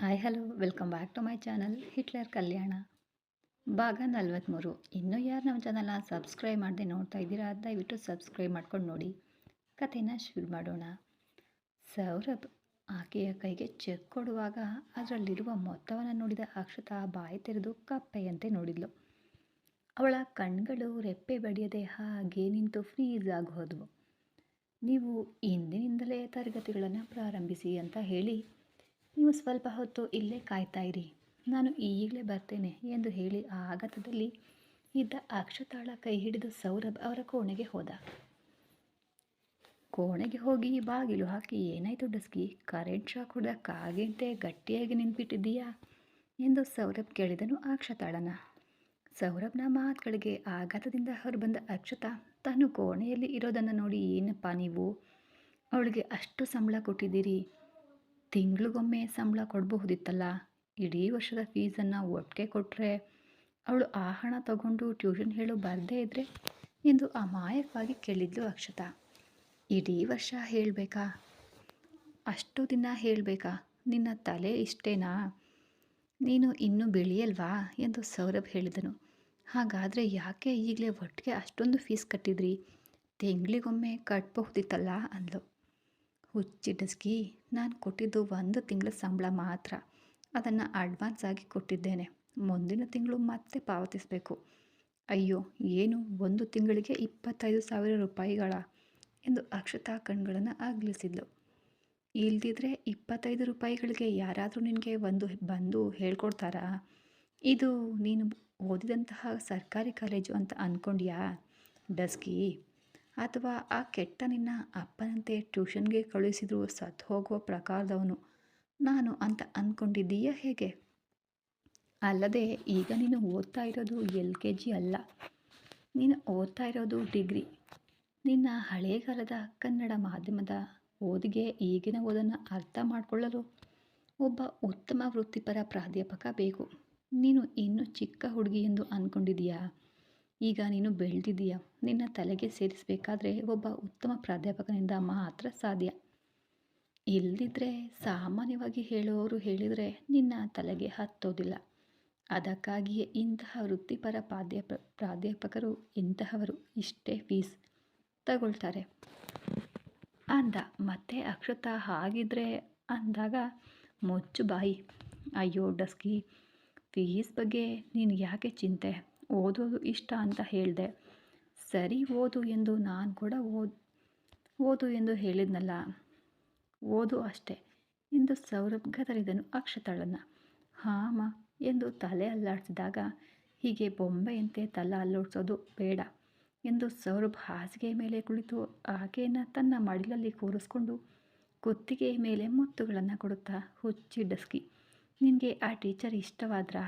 Hi hello welcome back to my channel Hitler Kalyana ಭಾಗ ನಲ್ವತ್ತ್ಮೂರು ಇನ್ನೂ ಯಾರು ನಮ್ಮ ಚಾನಲ್ನ ಸಬ್ಸ್ಕ್ರೈಬ್ ಮಾಡದೆ ನೋಡ್ತಾ ಇದ್ದೀರಾ, ದಯವಿಟ್ಟು ಸಬ್ಸ್ಕ್ರೈಬ್ ಮಾಡ್ಕೊಂಡು ನೋಡಿ. ಕಥೆನ ಶುರು ಮಾಡೋಣ. ಸೌರಭ್ ಆಕೆಯ ಕೈಗೆ ಚೆಕ್ ಕೊಡುವಾಗ ಅದರಲ್ಲಿರುವ ಮೊತ್ತವನ್ನು ನೋಡಿದ ಅಕ್ಷತಾ ಬಾಯಿ ತೆರೆದು ಕಪ್ಪೆಯಂತೆ ನೋಡಿದ್ಲು. ಅವಳ ಕಣ್ಗಳು ರೆಪ್ಪೆ ಬಡಿಯದೆ ಹಾಗೆ ನಿಂತು ಫ್ರೀಸ್ ಆಗಿ ನೀವು ಇಂದಿನಿಂದಲೇ ತರಗತಿಗಳನ್ನು ಪ್ರಾರಂಭಿಸಿ ಅಂತ ಹೇಳಿ ನೀವು ಸ್ವಲ್ಪ ಹೊತ್ತು ಇಲ್ಲೇ ಕಾಯ್ತಾ ಇರಿ. ನಾನು ಈಗಲೇ ಬರ್ತೇನೆ ಎಂದು ಹೇಳಿ ಆ ಆಘಾತದಲ್ಲಿ ಇದ್ದ ಅಕ್ಷತಾಳ ಕೈ ಹಿಡಿದು ಸೌರಭ್ ಅವರ ಕೋಣೆಗೆ ಹೋದ. ಕೋಣೆಗೆ ಹೋಗಿ ಬಾಗಿಲು ಹಾಕಿ, ಏನಾಯಿತು ಡಸ್ಕಿ? ಕರೆಂಟ್ ಶಾಕ್ ಹೊಡೆದ ಕಾಗೆಂತೆ ಗಟ್ಟಿಯಾಗಿ ನಿಂತ್ಬಿಟ್ಟಿದ್ದೀಯಾ? ಎಂದು ಸೌರಭ್ ಕೇಳಿದನು ಅಕ್ಷತಾಳನ. ಸೌರಭ್ನ ಮಾತುಗಳಿಗೆ ಆಘಾತದಿಂದ ಹೊರಬಂದ ಅಕ್ಷತಾ ತಾನು ಕೋಣೆಯಲ್ಲಿ ಇರೋದನ್ನು ನೋಡಿ, ಏನಪ್ಪ ನೀವು? ಅವಳಿಗೆ ಅಷ್ಟು ಸಂಬಳ ಕೊಟ್ಟಿದ್ದೀರಿ. ತಿಂಗಳಿಗೊಮ್ಮೆ ಸಂಬಳ ಕೊಡಬಹುದಿತ್ತಲ್ಲ? ಇಡೀ ವರ್ಷದ ಫೀಸನ್ನು ಒಟ್ಟಿಗೆ ಕೊಟ್ಟರೆ ಅವಳು ಆ ಹಣ ತಗೊಂಡು ಟ್ಯೂಷನ್ ಹೇಳು ಬರದೇ ಇದ್ದರೆ ಎಂದು ಅಮಾಯಕವಾಗಿ ಕೇಳಿದ್ಲು ಅಕ್ಷತಾ. ಇಡೀ ವರ್ಷ ಹೇಳಬೇಕಾ? ಅಷ್ಟು ದಿನ ಹೇಳಬೇಕಾ? ನಿನ್ನ ತಲೆ ಇಷ್ಟೇನಾ? ನೀನು ಇನ್ನೂ ಬೆಳೆಯಲ್ವಾ? ಎಂದು ಸೌರಭ್ ಹೇಳಿದನು. ಹಾಗಾದರೆ ಯಾಕೆ ಈಗಲೇ ಒಟ್ಟಿಗೆ ಅಷ್ಟೊಂದು ಫೀಸ್ ಕಟ್ಟಿದ್ರಿ? ತಿಂಗಳಿಗೊಮ್ಮೆ ಕಟ್ಟಬಹುದಿತ್ತಲ್ಲ ಅಂದ್ಲು. ಹುಚ್ಚಿಡಸ್ಕಿ, ನಾನು ಕೊಟ್ಟಿದ್ದು ಒಂದು ತಿಂಗಳ ಸಂಬಳ ಮಾತ್ರ. ಅದನ್ನು ಅಡ್ವಾನ್ಸ್ ಆಗಿ ಕೊಟ್ಟಿದ್ದೇನೆ. ಮುಂದಿನ ತಿಂಗಳು ಮತ್ತೆ ಪಾವತಿಸಬೇಕು. ಅಯ್ಯೋ, ಏನು? ಒಂದು ತಿಂಗಳಿಗೆ ಇಪ್ಪತ್ತೈದು ಸಾವಿರ ರೂಪಾಯಿಗಳ? ಎಂದು ಅಕ್ಷತಾ ಕಣ್ಗಳನ್ನು ಅಗಲಿಸಿದ್ಲು. ಇಲ್ದಿದ್ರೆ ಇಪ್ಪತ್ತೈದು ರೂಪಾಯಿಗಳಿಗೆ ಯಾರಾದರೂ ನಿನಗೆ ಒಂದು ಬಂದು ಹೇಳ್ಕೊಡ್ತಾರಾ? ಇದು ನೀನು ಓದಿದಂತಹ ಸರ್ಕಾರಿ ಕಾಲೇಜು ಅಂತ ಅಂದ್ಕೊಂಡ್ಯಾ ಡಸ್ಕಿ. ಅಥವಾ ಆ ಕೆಟ್ಟ ನಿನ್ನ ಅಪ್ಪನಂತೆ ಟ್ಯೂಷನ್ಗೆ ಕಳುಹಿಸಿದ್ರು ಸತ್ತು ಹೋಗುವ ಪ್ರಕಾರದವನು ನಾನು ಅಂತ ಅಂದ್ಕೊಂಡಿದ್ದೀಯಾ ಹೇಗೆ? ಅಲ್ಲದೆ ಈಗ ನೀನು ಓದ್ತಾ ಇರೋದು ಎಲ್ ಕೆ ಜಿ ಅಲ್ಲ. ನೀನು ಓದ್ತಾ ಇರೋದು ಡಿಗ್ರಿ. ನಿನ್ನ ಹಳೆಗಾಲದ ಕನ್ನಡ ಮಾಧ್ಯಮದ ಓದಿಗೆ ಈಗಿನ ಓದನ್ನು ಅರ್ಥ ಮಾಡಿಕೊಳ್ಳಲು ಒಬ್ಬ ಉತ್ತಮ ವೃತ್ತಿಪರ ಪ್ರಾಧ್ಯಾಪಕ ಬೇಕು. ನೀನು ಇನ್ನೂ ಚಿಕ್ಕ ಹುಡುಗಿ ಎಂದು ಅಂದ್ಕೊಂಡಿದೀಯಾ ಈಗ ನೀನು ಬೆಳೆದಿದ್ದೀಯ. ನಿನ್ನ ತಲೆಗೆ ಸೇರಿಸಬೇಕಾದ್ರೆ ಒಬ್ಬ ಉತ್ತಮ ಪ್ರಾಧ್ಯಾಪಕನಿಂದ ಮಾತ್ರ ಸಾಧ್ಯ. ಇಲ್ಲದಿದ್ದರೆ ಸಾಮಾನ್ಯವಾಗಿ ಹೇಳುವವರು ಹೇಳಿದರೆ ನಿನ್ನ ತಲೆಗೆ ಹತ್ತೋದಿಲ್ಲ. ಅದಕ್ಕಾಗಿಯೇ ಇಂತಹ ವೃತ್ತಿಪರ ಪ್ರಾಧ್ಯಾಪ, ಪ್ರಾಧ್ಯಾಪಕರು ಇಂತಹವರು ಇಷ್ಟೇ ಫೀಸ್ ತಗೊಳ್ತಾರೆ. ಅಂದ. ಮತ್ತೆ ಅಕ್ಷತಾ ಹಾಗಿದ್ರೆ ಅಂದಾಗ, ಮೊಚ್ಚು ಬಾಯಿ. ಅಯ್ಯೋ ಡಸ್ಕಿ, ಫೀಸ್ ಬಗ್ಗೆ ನೀನು ಯಾಕೆ ಚಿಂತೆ? ಓದೋದು ಇಷ್ಟ ಅಂತ ಹೇಳಿದೆ. ಸರಿ ಓದು ಎಂದು ನಾನು ಕೂಡ ಓದ್, ಓದು ಎಂದು ಹೇಳಿದ್ನಲ್ಲ. ಓದು ಅಷ್ಟೇ. ಎಂದು ಸೌರಭ್ ಗದರಿದನು ಅಕ್ಷತಾಳನ್ನು ಹಾಮ ಎಂದು ತಲೆ ಅಲ್ಲಾಡಿಸಿದಾಗ, ಹೀಗೆ ಬೊಂಬೆಯಂತೆ ತಲೆ ಅಲ್ಲಾಡಿಸೋದು ಬೇಡ ಎಂದು ಸೌರಭ್ ಹಾಸಿಗೆ ಮೇಲೆ ಕುಳಿತು ಆಕೆಯನ್ನು ತನ್ನ ಮಡಿಲಲ್ಲಿ ಕೂರಿಸ್ಕೊಂಡು ಕುತ್ತಿಗೆ ಮೇಲೆ ಮುತ್ತುಗಳನ್ನು ಕೊಡುತ್ತಾ ಹುಚ್ಚಿ ಡಸ್ಕಿ. ನಿನಗೆ ಆ ಟೀಚರ್ ಇಷ್ಟವಾದ್ರಾ?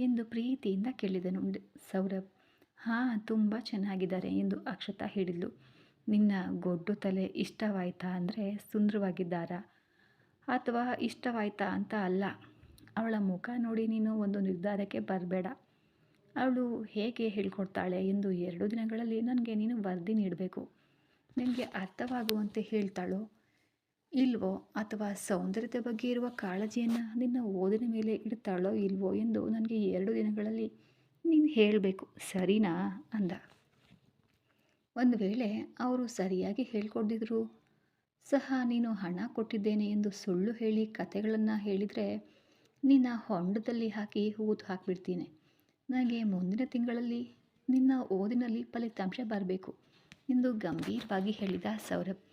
ಎಂದು ಪ್ರೀತಿಯಿಂದ ಕೇಳಿದನು. ಸೌರಭ್, ಹಾಂ, ತುಂಬ ಚೆನ್ನಾಗಿದ್ದಾರೆ ಎಂದು ಅಕ್ಷತಾ ಹೇಳಿದ್ಲು. ನಿನ್ನ ಗೊಡ್ಡು ತಲೆ ಇಷ್ಟವಾಯ್ತಾ ಅಂದರೆ ಸುಂದರವಾಗಿದ್ದಾರಾ? ಅಥವಾ ಇಷ್ಟವಾಯ್ತಾ ಅಂತ ಅಲ್ಲ. ಅವಳ ಮುಖ ನೋಡಿ ನೀನು ಒಂದು ನಿರ್ಧಾರಕ್ಕೆ ಬರಬೇಡ. ಅವಳು ಹೇಗೆ ಹೇಳ್ಕೊಡ್ತಾಳೆ ಎಂದು ಎರಡು ದಿನಗಳಲ್ಲಿ ನನಗೆ ನೀನು ವರದಿ ನೀಡಬೇಕು. ನಿನಗೆ ಅರ್ಥವಾಗುವಂತೆ ಹೇಳ್ತಾಳೋ ಇಲ್ವೋ ಅಥವಾ ಸೌಂದರ್ಯದ ಬಗ್ಗೆ ಇರುವ ಕಾಳಜಿಯನ್ನು ನಿನ್ನ ಓದಿನ ಮೇಲೆ ಇಡ್ತಾಳೋ ಇಲ್ವೋ ಎಂದು ನನಗೆ ಎರಡು ದಿನಗಳಲ್ಲಿ ನೀನು ಹೇಳಬೇಕು, ಸರಿನಾ ಅಂದ. ಒಂದು ವೇಳೆ ಅವರು ಸರಿಯಾಗಿ ಹೇಳ್ಕೊಟ್ಟಿದ್ರು ಸಹ ನೀನು ಹಣ ಕೊಟ್ಟಿದ್ದೇನೆ ಎಂದು ಸುಳ್ಳು ಹೇಳಿ ಕತೆಗಳನ್ನು ಹೇಳಿದರೆ ನಿನ್ನ ಹೊಂಡದಲ್ಲಿ ಹಾಕಿ ಹೂತು ಹಾಕಿಬಿಡ್ತೀನಿ. ನನಗೆ ಮುಂದಿನ ತಿಂಗಳಲ್ಲಿ ನಿನ್ನ ಓದಿನಲ್ಲಿ ಫಲಿತಾಂಶ ಬರಬೇಕು ಎಂದು ಗಂಭೀರವಾಗಿ ಹೇಳಿದ ಸೌರಭ್.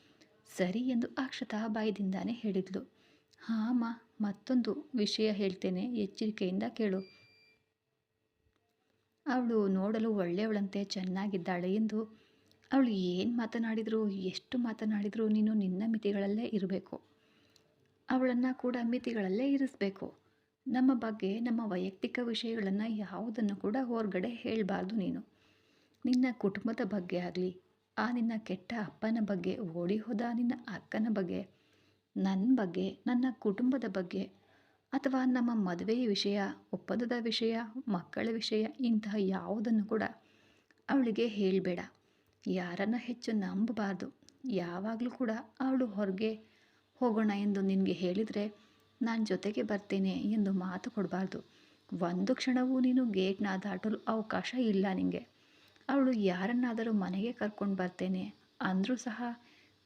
ಸರಿ ಎಂದು ಅಕ್ಷತಾ ಬಾಯದಿಂದಾನೇ ಹೇಳಿದ್ಲು. ಹಾಂ ಮತ್ತೊಂದು ವಿಷಯ ಹೇಳ್ತೇನೆ, ಎಚ್ಚರಿಕೆಯಿಂದ ಕೇಳು. ಅವಳು ನೋಡಲು ಒಳ್ಳೆಯವಳಂತೆ ಚೆನ್ನಾಗಿದ್ದಾಳೆ ಎಂದು. ಅವಳು ಏನು ಮಾತನಾಡಿದರೂ, ಎಷ್ಟು ಮಾತನಾಡಿದರೂ ನೀನು ನಿನ್ನ ಮಿತಿಗಳಲ್ಲೇ ಇರಬೇಕು. ಅವಳನ್ನು ಕೂಡ ಮಿತಿಗಳಲ್ಲೇ ಇರಿಸಬೇಕು. ನಮ್ಮ ಬಗ್ಗೆ, ನಮ್ಮ ವೈಯಕ್ತಿಕ ವಿಷಯಗಳನ್ನು ಯಾವುದನ್ನು ಕೂಡ ಹೊರಗಡೆ ಹೇಳಬಾರ್ದು ನೀನು. ನಿನ್ನ ಕುಟುಂಬದ ಬಗ್ಗೆ ಆಗಲಿ ಆ ನಿನ್ನ ಕೆಟ್ಟ ಅಪ್ಪನ ಬಗ್ಗೆ, ಓಡಿ ಹೋದ ನಿನ್ನ ಅಕ್ಕನ ಬಗ್ಗೆ ನನ್ನ ಬಗ್ಗೆ, ನನ್ನ ಕುಟುಂಬದ ಬಗ್ಗೆ, ಅಥವಾ ನಮ್ಮ ಮದುವೆಯ ವಿಷಯ, ಒಪ್ಪಂದದ ವಿಷಯ, ಮಕ್ಕಳ ವಿಷಯ, ಇಂತಹ ಯಾವುದನ್ನು ಕೂಡ ಅವಳಿಗೆ ಹೇಳಬೇಡ. ಯಾರನ್ನು ಹೆಚ್ಚು ನಂಬಬಾರ್ದು. ಯಾವಾಗಲೂ ಕೂಡ ಅವಳು ಹೊರಗೆ ಹೋಗೋಣ ಎಂದು ನಿನಗೆ ಹೇಳಿದರೆ ನಾನು ಜೊತೆಗೆ ಬರ್ತೇನೆ ಎಂದು ಮಾತು ಕೊಡಬಾರ್ದು. ಒಂದು ಕ್ಷಣವೂ ನೀನು ಗೇಟ್ನ ದಾಟಲು ಅವಕಾಶ ಇಲ್ಲ ನಿನಗೆ ಅವಳು ಯಾರನ್ನಾದರೂ ಮನೆಗೆ ಕರ್ಕೊಂಡು ಬರ್ತೇನೆ ಅಂದರೂ ಸಹ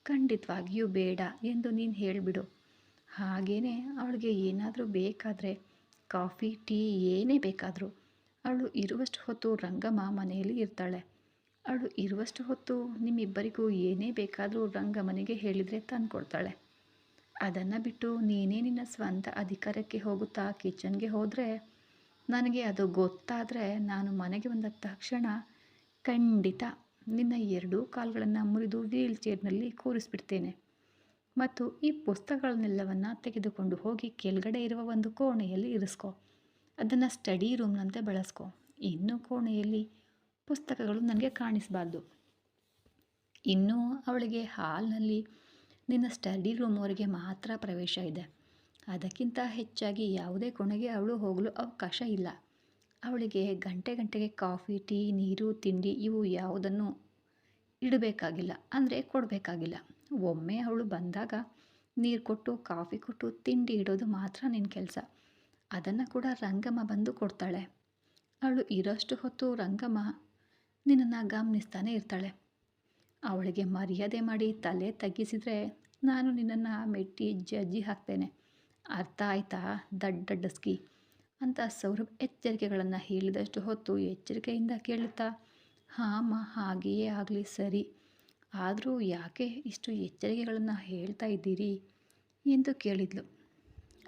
ಖಂಡಿತವಾಗಿಯೂ ಬೇಡ ಎಂದು ನೀನು ಹೇಳಿಬಿಡು. ಹಾಗೇ ಅವಳಿಗೆ ಏನಾದರೂ ಬೇಕಾದರೆ ಕಾಫಿ, ಟೀ ಏನೇ ಬೇಕಾದರೂ ಅವಳು ಇರುವಷ್ಟು ಹೊತ್ತು ರಂಗಮ್ಮ ಮನೆಯಲ್ಲಿ ಇರ್ತಾಳೆ. ಅವಳು ಇರುವಷ್ಟು ಹೊತ್ತು ನಿಮ್ಮಿಬ್ಬರಿಗೂ ಏನೇ ಬೇಕಾದರೂ ರಂಗಮ್ಮನಿಗೆ ಹೇಳಿದರೆ ತಂದುಕೊಡ್ತಾಳೆ. ಅದನ್ನು ಬಿಟ್ಟು ನೀನೇ ನಿನ್ನ ಸ್ವಂತ ಅಧಿಕಾರಕ್ಕೆ ಹೋಗುತ್ತಾ ಕಿಚನ್ಗೆ ಹೋದರೆ ನನಗೆ ಅದು ಗೊತ್ತಾದರೆ ನಾನು ಮನೆಗೆ ಬಂದ ತಕ್ಷಣ ಖಂಡಿತ. ನಿನ್ನ ಎರಡೂ ಕಾಲುಗಳನ್ನು ಮುರಿದು ವೀಲ್ ಚೇರ್ನಲ್ಲಿ ಕೂರಿಸ್ಬಿಡ್ತೇನೆ. ಮತ್ತು ಈ ಪುಸ್ತಕಗಳನ್ನೆಲ್ಲವನ್ನು ತೆಗೆದುಕೊಂಡು ಹೋಗಿ ಕೆಳಗಡೆ ಇರುವ ಒಂದು ಕೋಣೆಯಲ್ಲಿ ಇರಿಸ್ಕೊ. ಅದನ್ನು ಸ್ಟಡಿ ರೂಮ್ನಂತೆ ಬಳಸ್ಕೊ. ಇನ್ನು ಕೋಣೆಯಲ್ಲಿ ಪುಸ್ತಕಗಳು ನನಗೆ ಕಾಣಿಸಬಾರ್ದು. ಇನ್ನೂ ಅವಳಿಗೆ ಹಾಲ್ನಲ್ಲಿ ನಿನ್ನ ಸ್ಟಡಿ ರೂಮ್ವರೆಗೆ ಮಾತ್ರ ಪ್ರವೇಶ ಇದೆ. ಅದಕ್ಕಿಂತ ಹೆಚ್ಚಾಗಿ ಯಾವುದೇ ಕೋಣೆಗೆ ಅವಳು ಹೋಗಲು ಅವಕಾಶ ಇಲ್ಲ. ಅವಳಿಗೆ ಗಂಟೆ ಗಂಟೆಗೆ ಕಾಫಿ, ಟೀ, ನೀರು, ತಿಂಡಿ ಇವು ಯಾವುದನ್ನು ಇಡಬೇಕಾಗಿಲ್ಲ, ಅಂದರೆ ಕೊಡಬೇಕಾಗಿಲ್ಲ. ಒಮ್ಮೆ ಅವಳು ಬಂದಾಗ ನೀರು ಕೊಟ್ಟು, ಕಾಫಿ ಕೊಟ್ಟು, ತಿಂಡಿ ಇಡೋದು ಮಾತ್ರ ನಿನ್ನ ಕೆಲಸ. ಅದನ್ನು ಕೂಡ ರಂಗಮ್ಮ ಬಂದು ಕೊಡ್ತಾಳೆ. ಅವಳು ಇರೋಷ್ಟು ಹೊತ್ತು ರಂಗಮ್ಮ ನಿನ್ನನ್ನು ಗಮನಿಸ್ತಾನೆ ಇರ್ತಾಳೆ. ಅವಳಿಗೆ ಮರ್ಯಾದೆ ಮಾಡಿ ತಲೆ ತಗ್ಗಿಸಿದರೆ ನಾನು ನಿನ್ನನ್ನು ಮೆಟ್ಟಿ ಜಜ್ಜಿ ಹಾಕ್ತೇನೆ. ಅರ್ಥ ಆಯ್ತಾ, ದಡ್ಡ ಡಸ್ಕಿ? ಅಂತ ಸೌರಭ್ ಎಚ್ಚರಿಕೆಗಳನ್ನು ಹೇಳಿದಷ್ಟು ಹೊತ್ತು ಎಚ್ಚರಿಕೆಯಿಂದ ಕೇಳುತ್ತಾ, ಹಾಂ ಹಾಗೆಯೇ ಆಗಲಿ, ಸರಿ. ಆದರೂ ಯಾಕೆ ಇಷ್ಟು ಎಚ್ಚರಿಕೆಗಳನ್ನು ಹೇಳ್ತಾ ಇದ್ದೀರಿ? ಎಂದು ಕೇಳಿದ್ಲು.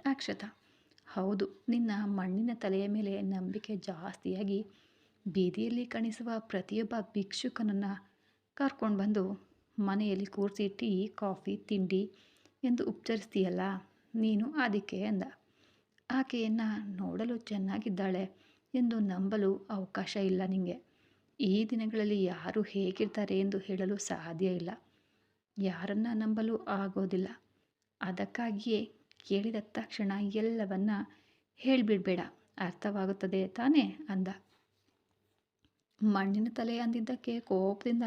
ಅಕ್ಷತಾ, ಹೌದು, ನಿನ್ನ ಮಣ್ಣಿನ ತಲೆಯ ಮೇಲೆ ನಂಬಿಕೆ ಜಾಸ್ತಿಯಾಗಿ ಬೀದಿಯಲ್ಲಿ ಕಾಣಿಸುವ ಪ್ರತಿಯೊಬ್ಬ ಭಿಕ್ಷುಕನನ್ನು ಕರ್ಕೊಂಡು ಬಂದು ಮನೆಯಲ್ಲಿ ಕೂರಿಸಿ ಟೀ, ಕಾಫಿ, ತಿಂಡಿ ಎಂದು ಉಪಚರಿಸ್ತೀಯಲ್ಲ ನೀನು ಅದಕ್ಕೆ ಅಂದ. ಆಕೆಯನ್ನು ನೋಡಲು ಚೆನ್ನಾಗಿದ್ದಾಳೆ ಎಂದು ನಂಬಲು ಅವಕಾಶ ಇಲ್ಲ ನಿಮಗೆ ಈ ದಿನಗಳಲ್ಲಿ ಯಾರು ಹೇಗಿರ್ತಾರೆ ಎಂದು ಹೇಳಲು ಸಾಧ್ಯ ಇಲ್ಲ. ಯಾರನ್ನ ನಂಬಲು ಆಗೋದಿಲ್ಲ. ಅದಕ್ಕಾಗಿಯೇ ಕೇಳಿದ ತಕ್ಷಣ ಎಲ್ಲವನ್ನ ಹೇಳಿಬಿಡ್ಬೇಡ. ಅರ್ಥವಾಗುತ್ತದೆ ತಾನೇ ಅಂದ. ಮಣ್ಣಿನ ತಲೆ ಅಂದಿದ್ದಕ್ಕೆ ಕೋಪದಿಂದ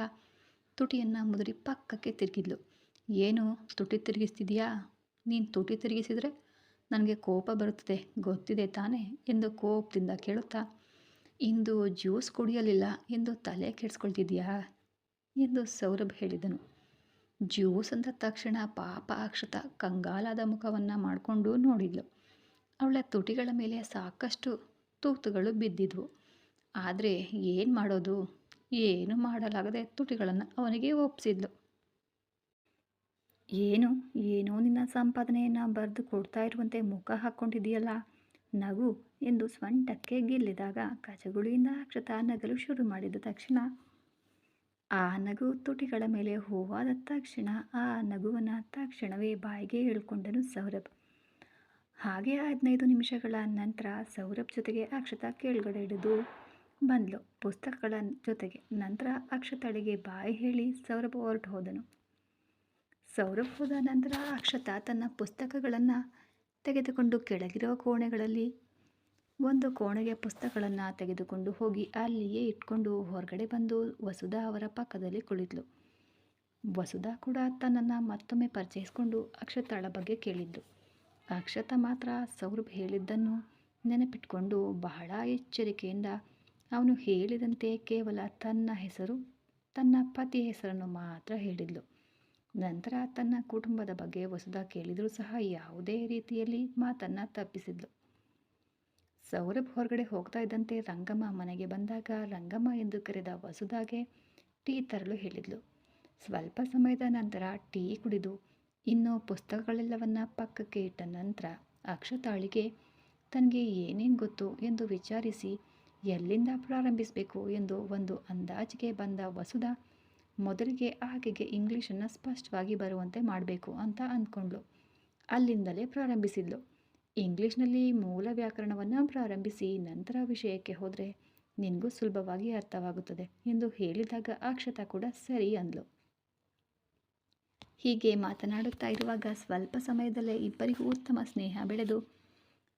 ತುಟಿಯನ್ನು ಮುದುರಿ ಪಕ್ಕಕ್ಕೆ ತಿರುಗಿದ್ಲು. ಏನು, ತುಟಿ ತಿರುಗಿಸ್ತಿದೀಯಾ? ನೀನು ತುಟಿ ತಿರುಗಿಸಿದರೆ ನನಗೆ ಕೋಪ ಬರುತ್ತದೆ, ಗೊತ್ತಿದೆ ತಾನೇ ಎಂದು ಕೋಪದಿಂದ ಕೇಳುತ್ತಾ, ಇಂದು ಜ್ಯೂಸ್ ಕುಡಿಯಲಿಲ್ಲ ಎಂದು ತಲೆ ಕೆಡಿಸ್ಕೊಳ್ತಿದ್ಯಾ ಎಂದು ಸೌರಭ್ ಹೇಳಿದನು. ಜ್ಯೂಸ್ ಅಂದ ತಕ್ಷಣ ಪಾಪ ಅಕ್ಷತ ಕಂಗಾಲಾದ ಮುಖವನ್ನು ಮಾಡಿಕೊಂಡು ನೋಡಿದ್ಲು. ಅವಳ ತುಟಿಗಳ ಮೇಲೆ ಸಾಕಷ್ಟು ತೂತುಗಳು ಬಿದ್ದಿದ್ವು. ಆದರೆ ಏನು ಮಾಡೋದು? ಏನು ಮಾಡಲಾಗದೆ ತುಟಿಗಳನ್ನು ಅವನಿಗೆ ಒಪ್ಪಿಸಿದ್ಲು ಏನು? ಏನೋ ನಿನ್ನ ಸಂಪಾದನೆಯನ್ನು ಬರೆದು ಕೊಡ್ತಾ ಇರುವಂತೆ ಮುಖ ಹಾಕ್ಕೊಂಡಿದೆಯಲ್ಲ ನಗು ಎಂದು ಸ್ವಂಟಕ್ಕೆ ಗಿಲ್ಲಿದಾಗ ಕಚಗುಳಿಯಿಂದ ಅಕ್ಷತ ನಗಲು ಶುರು ಮಾಡಿದ ತಕ್ಷಣ. ಆ ನಗು ತುಟಿಗಳ ಮೇಲೆ ಹೂವಾದ ತಕ್ಷಣ, ಆ ನಗುವನ್ನು ತಕ್ಷಣವೇ ಬಾಯಿಗೆ ಹೇಳ್ಕೊಂಡನು ಸೌರಭ್. ಹಾಗೆ ಹದಿನೈದು ನಿಮಿಷಗಳ ನಂತರ ಸೌರಭ್ ಜೊತೆಗೆ ಅಕ್ಷತ ಕೆಳಗಡೆ ಹಿಡಿದು ಬಂದ್ಲು. ಪುಸ್ತಕಗಳ ಜೊತೆಗೆ. ನಂತರ ಅಕ್ಷತಳಿಗೆ ಬಾಯಿ ಹೇಳಿ ಸೌರಭ್ ಹೊರಟು ಹೋದನು. ಸೌರಭ್ ಹೋದ ನಂತರ ಅಕ್ಷತಾ ತನ್ನ ಪುಸ್ತಕಗಳನ್ನು ತೆಗೆದುಕೊಂಡು ಕೆಳಗಿರುವ ಕೋಣೆಗಳಲ್ಲಿ ಒಂದು ಕೋಣೆಗೆ ಪುಸ್ತಕಗಳನ್ನು ತೆಗೆದುಕೊಂಡು ಹೋಗಿ ಅಲ್ಲಿಯೇ ಇಟ್ಕೊಂಡು ಹೊರಗಡೆ ಬಂದು ವಸುಧಾ ಅವರ ಪಕ್ಕದಲ್ಲಿ ಕುಳಿತಳು ವಸುಧಾ ಕೂಡ ತನ್ನನ್ನು ಮತ್ತೊಮ್ಮೆ ಪರಿಚಯಿಸಿಕೊಂಡು ಅಕ್ಷತಾಳ ಬಗ್ಗೆ ಕೇಳಿದ್ದು. ಅಕ್ಷತಾ ಮಾತ್ರ ಸೌರಭ್ ಹೇಳಿದ್ದನ್ನು ನೆನಪಿಟ್ಕೊಂಡು ಬಹಳ ಎಚ್ಚರಿಕೆಯಿಂದ ಅವನು ಹೇಳಿದಂತೆ ಕೇವಲ ತನ್ನ ಹೆಸರು, ತನ್ನ ಪತಿ ಹೆಸರನ್ನು ಮಾತ್ರ ಹೇಳಿದ್ಲು. ನಂತರ ತನ್ನ ಕುಟುಂಬದ ಬಗ್ಗೆ ವಸುಧಾ ಕೇಳಿದರೂ ಸಹ ಯಾವುದೇ ರೀತಿಯಲ್ಲಿ ಮಾತನ್ನು ತಪ್ಪಿಸಿದ್ಲು. ಸೌರಭ್ ಹೊರಗಡೆ ಹೋಗ್ತಾ ಇದ್ದಂತೆ ರಂಗಮ್ಮ ಮನೆಗೆ ಬಂದಾಗ ರಂಗಮ್ಮ ಎಂದು ಕರೆದ ವಸುಧಾಗೆ ಟೀ ತರಲು ಹೇಳಿದ್ಲು. ಸ್ವಲ್ಪ ಸಮಯದ ನಂತರ ಟೀ ಕುಡಿದು ಇನ್ನು ಪುಸ್ತಕಗಳೆಲ್ಲವನ್ನ ಪಕ್ಕಕ್ಕೆ ಇಟ್ಟ ನಂತರ ಅಕ್ಷತಾಳಿಗೆ, ತನಗೆ ಏನೇನು ಗೊತ್ತು? ಎಂದು ವಿಚಾರಿಸಿ, ಎಲ್ಲಿಂದ ಪ್ರಾರಂಭಿಸಬೇಕು? ಎಂದು ಒಂದು ಅಂದಾಜಿಗೆ ಬಂದ ವಸುಧಾ ಮೊದಲಿಗೆ ಆಕೆಗೆ ಇಂಗ್ಲೀಷನ್ನು ಸ್ಪಷ್ಟವಾಗಿ ಬರುವಂತೆ ಮಾಡಬೇಕು ಅಂತ ಅಂದ್ಕೊಂಡ್ಳು. ಅಲ್ಲಿಂದಲೇ ಪ್ರಾರಂಭಿಸಿದ್ಲು ಇಂಗ್ಲೀಷ್ನಲ್ಲಿ ಮೂಲ ವ್ಯಾಕರಣವನ್ನು ಪ್ರಾರಂಭಿಸಿ ನಂತರ ವಿಷಯಕ್ಕೆ ಹೋದರೆ ನಿನಗೂ ಸುಲಭವಾಗಿ ಅರ್ಥವಾಗುತ್ತದೆ ಎಂದು ಹೇಳಿದಾಗ ಅಕ್ಷತಾ ಕೂಡ ಸರಿ ಅಂದ್ಲು. ಹೀಗೆ ಮಾತನಾಡುತ್ತಾ ಇರುವಾಗ ಸ್ವಲ್ಪ ಸಮಯದಲ್ಲೇ ಇಬ್ಬರಿಗೂ ಉತ್ತಮ ಸ್ನೇಹ ಬೆಳೆದು